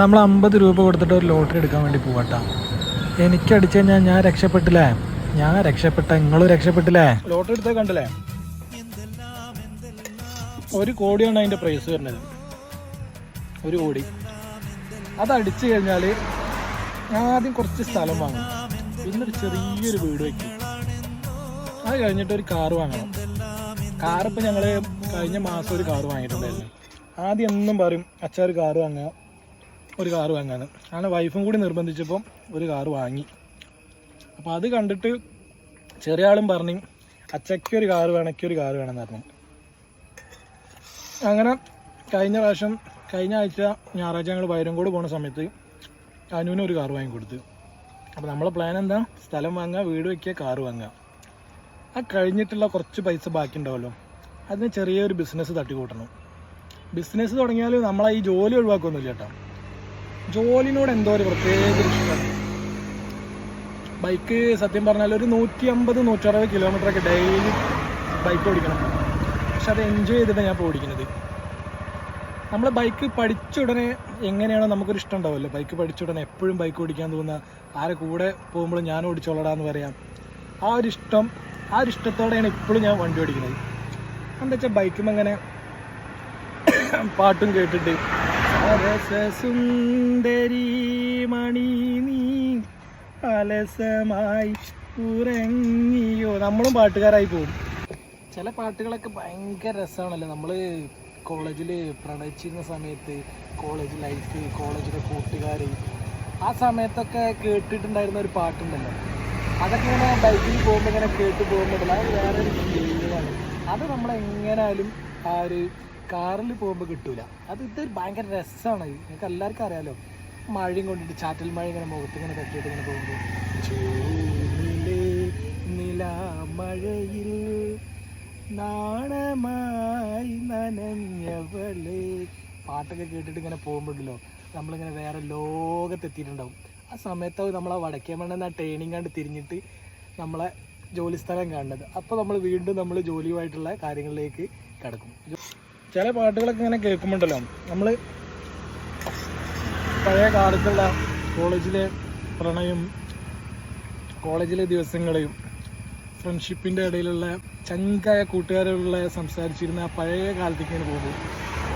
നമ്മൾ അമ്പത് രൂപ കൊടുത്തിട്ട് ഒരു ലോട്ടറി എടുക്കാൻ വേണ്ടി പോവാട്ടാ. എനിക്ക് അടിച്ചു കഴിഞ്ഞാൽ ഞാൻ രക്ഷപ്പെട്ടില്ലേ? ഞാൻ രക്ഷപ്പെട്ട നിങ്ങളും രക്ഷപ്പെട്ടില്ലേ? ലോട്ടറി എടുത്താൽ കണ്ടില്ലേ? ഒരു കോടിയാണ് അതിന്റെ പ്രൈസ് വരുന്നത്. ഒരു കോടി. അത് അടിച്ചു കഴിഞ്ഞാൽ ആദ്യം കുറച്ച് സ്ഥലം വാങ്ങും. പിന്നെ ഒരു ചെറിയൊരു വീട് വയ്ക്കും അത് കഴിഞ്ഞിട്ട് ഒരു കാറ് വാങ്ങണം. കാറിപ്പോൾ ഞങ്ങൾ കഴിഞ്ഞ മാസം ഒരു കാറ് വാങ്ങിയിട്ടുണ്ടായിരുന്നു. ആദ്യം എന്നും പറയും അച്ഛാ ഒരു കാറ് വാങ്ങുക. ഒരു കാറ് വാങ്ങാന്ന് അങ്ങനെ വൈഫും കൂടി നിർബന്ധിച്ചപ്പം ഒരു കാറ് വാങ്ങി. അപ്പോൾ അത് കണ്ടിട്ട് ചെറിയ ആളും പറഞ്ഞു അച്ചയ്ക്ക് ഒരു കാറ് വേണം ഒരു കാറ് വേണമെന്ന് പറഞ്ഞു അങ്ങനെ കഴിഞ്ഞ പ്രാവശ്യം കഴിഞ്ഞ ആഴ്ച ഞായറാഴ്ച ഞങ്ങൾ വൈരങ്കോട് പോകുന്ന സമയത്ത് അനുവിന് ഒരു കാറ് വാങ്ങിക്കൊടുത്തു അപ്പോൾ നമ്മളെ പ്ലാൻ എന്താ? സ്ഥലം വാങ്ങുക വീട് വയ്ക്കുക കാറ് വാങ്ങുക. ആ കഴിഞ്ഞിട്ടുള്ള കുറച്ച് പൈസ ബാക്കി ഉണ്ടാവുമല്ലോ അതിന് ചെറിയൊരു ബിസിനസ് തട്ടിക്കൂട്ടണം. ബിസിനസ് തുടങ്ങിയാൽ നമ്മളെ ഈ ജോലി ഒഴിവാക്കൊന്നുമില്ല കേട്ടോ. ജോലിനോട് എന്തോ ഒരു പ്രത്യേക ഇഷ്ടമാണ് ബൈക്ക് സത്യം പറഞ്ഞാൽ ഒരു നൂറ്റി അമ്പത് നൂറ്ററുപത് കിലോമീറ്റർ ഒക്കെ ഡെയിലി ബൈക്ക് ഓടിക്കണം. പക്ഷെ അത് എൻജോയ് ചെയ്തിട്ടാണ് ഞാൻ ഇപ്പോൾ ഓടിക്കുന്നത് നമ്മൾ ബൈക്ക് പഠിച്ച ഉടനെ എങ്ങനെയാണോ നമുക്കൊരു ഇഷ്ടം ഉണ്ടാവുമല്ലോ. ബൈക്ക് പഠിച്ച ഉടനെ എപ്പോഴും ബൈക്ക് ഓടിക്കാൻ തോന്നുക ആരെ കൂടെ പോകുമ്പോഴും ഞാൻ ഓടിച്ചോളടാന്ന് പറയാം. ആ ഒരു ഇഷ്ടം ആ ഒരു ഇഷ്ടത്തോടെയാണ് ഇപ്പോഴും ഞാൻ വണ്ടി ഓടിക്കുന്നത്. എന്താ വെച്ചാൽ ബൈക്കും അങ്ങനെ പാട്ടും കേട്ടിട്ട് സുന്ദരി മണി നീ അലസമായി ഉറങ്ങിയോ? നമ്മളും പാട്ടുകാരായി പോകും. ചില പാട്ടുകളൊക്കെ ഭയങ്കര രസമാണല്ലോ. നമ്മൾ കോളേജിൽ പ്രണയിച്ചിരുന്ന സമയത്ത് കോളേജ് ലൈഫ് കോളേജിലെ കൂട്ടുകാർ ആ സമയത്തൊക്കെ കേട്ടിട്ടുണ്ടായിരുന്ന ഒരു പാട്ടുണ്ടല്ലോ. അതൊക്കെ ഇങ്ങനെ ബൈക്കിൽ പോകുമ്പോൾ ഇങ്ങനെ കേട്ട് പോകുമ്പോൾ അത് വേറെ ഒരു ഫീലാണ് അത് നമ്മളെങ്ങനായാലും ആ ഒരു കാറിൽ പോകുമ്പോൾ കിട്ടൂല. അത് ഇതൊരു ഭയങ്കര രസമാണ് നിങ്ങൾക്ക് എല്ലാവർക്കും അറിയാലോ. മഴയും കൊണ്ടിട്ട് ചാറ്റൽ മഴ ഇങ്ങനെ മുഖത്ത് ഇങ്ങനെ തട്ടിയിട്ട് ഇങ്ങനെ പോകുമ്പോൾ നില മഴയിൽ നാണമായി നനഞ്ഞവളെ. പാട്ടൊക്കെ കേട്ടിട്ട് ഇങ്ങനെ പോകുമ്പോഴല്ലോ നമ്മളിങ്ങനെ വേറെ ലോകത്തെത്തിയിട്ടുണ്ടാവും. ആ സമയത്ത് നമ്മൾ ആ വടക്കേമണ്ണ ട്രെയിനിങ് കണ്ട് തിരിഞ്ഞിട്ട് നമ്മളെ ജോലി സ്ഥലം കാണുന്നത്. അപ്പോൾ നമ്മൾ വീണ്ടും നമ്മൾ ജോലിയുമായിട്ടുള്ള കാര്യങ്ങളിലേക്ക് കിടക്കും. ചില പാട്ടുകളൊക്കെ ഇങ്ങനെ കേൾക്കുമ്പോണ്ടല്ലോ. നമ്മൾ പഴയ കാലത്തുള്ള കോളേജിലെ പ്രണയം കോളേജിലെ ദിവസങ്ങളെയും ഫ്രണ്ട്ഷിപ്പിന്റെ ഇടയിലുള്ള ചങ്കായ കൂട്ടുകാരുള്ള സംസാരിച്ചിരുന്ന ആ പഴയ കാലത്തേക്ക് ഇങ്ങനെ പോകുമ്പോൾ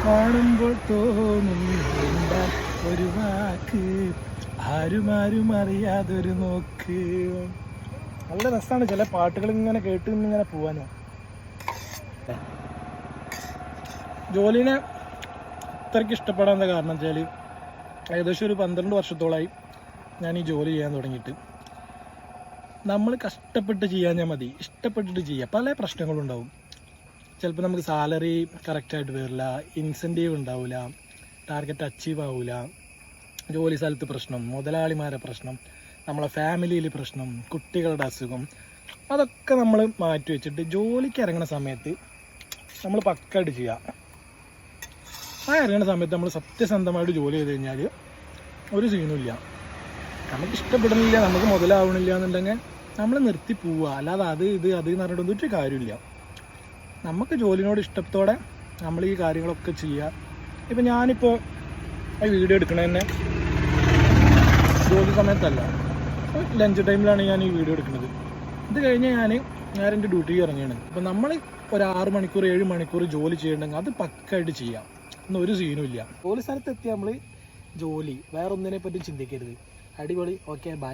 കാണുമ്പോൾ തോന്നും ഒരു വാക്ക്? ആരും ആരും അറിയാതൊരു നോക്ക്. നല്ല രസമാണ് ചില പാട്ടുകൾ ഇങ്ങനെ കേട്ട് ഇങ്ങനെ പോവാനോ. ജോലിനെ ഇത്രയ്ക്ക് ഇഷ്ടപ്പെടാൻ കാരണം വെച്ചാൽ ഏകദേശം ഒരു പന്ത്രണ്ട് വർഷത്തോളമായി ഞാൻ ഈ ജോലി ചെയ്യാൻ തുടങ്ങിയിട്ട്. നമ്മൾ കഷ്ടപ്പെട്ട് ചെയ്യാൻ മതി. ഇഷ്ടപ്പെട്ടിട്ട് ചെയ്യുക പല പ്രശ്നങ്ങളും ഉണ്ടാവും. ചിലപ്പോൾ നമുക്ക് സാലറി കറക്റ്റായിട്ട് വരില്ല. ഇൻസെന്റീവ് ഉണ്ടാവില്ല ടാർഗറ്റ് അച്ചീവ് ആവില്ല ജോലി സ്ഥലത്ത് പ്രശ്നം മുതലാളിമാരെ പ്രശ്നം നമ്മളെ ഫാമിലിയിൽ പ്രശ്നം കുട്ടികളുടെ അസുഖം അതൊക്കെ നമ്മൾ മാറ്റി വെച്ചിട്ട് ജോലിക്ക് ഇറങ്ങുന്ന സമയത്ത് നമ്മൾ പക്കായിട്ട് ചെയ്യുക ആ ഇറങ്ങുന്ന സമയത്ത് നമ്മൾ സത്യസന്ധമായിട്ട് ജോലി ചെയ്ത് കഴിഞ്ഞാൽ ഒരു സീനും ഇല്ല നമുക്ക് ഇഷ്ടപ്പെടുന്നില്ല നമുക്ക് മുതലാവണില്ല എന്നുണ്ടെങ്കിൽ നമ്മൾ നിർത്തി പോവുക. അല്ലാതെ അത് ഇത് അത് എന്ന് പറഞ്ഞിട്ടൊന്നും ഒരു കാര്യമില്ല. നമുക്ക് ജോലിനോട് ഇഷ്ടത്തോടെ നമ്മൾ ഈ കാര്യങ്ങളൊക്കെ ചെയ്യുക. ഇപ്പം ഞാനിപ്പോൾ ഈ വീഡിയോ എടുക്കണത് തന്നെ ജോലി സമയത്തല്ല. ലഞ്ച് ടൈമിലാണ് ഞാൻ ഈ വീഡിയോ എടുക്കുന്നത് ഇത് കഴിഞ്ഞ് ഞാൻ ഞാൻ എന്റെ ഡ്യൂട്ടിക്ക് ഇറങ്ങിയാണ് അപ്പം നമ്മൾ ഒരു ആറ് മണിക്കൂർ ഏഴ് മണിക്കൂർ ജോലി ചെയ്യണമെങ്കിൽ അത് പക്കായിട്ട് ചെയ്യാം. ഒന്നും ഒരു സീനും ഇല്ല. ജോലി സ്ഥലത്ത് എത്തിയാൽ നമ്മൾ ജോലി. വേറെ ഒന്നിനെ പറ്റി ചിന്തിക്കരുത്. അടിപൊളി. Okay bye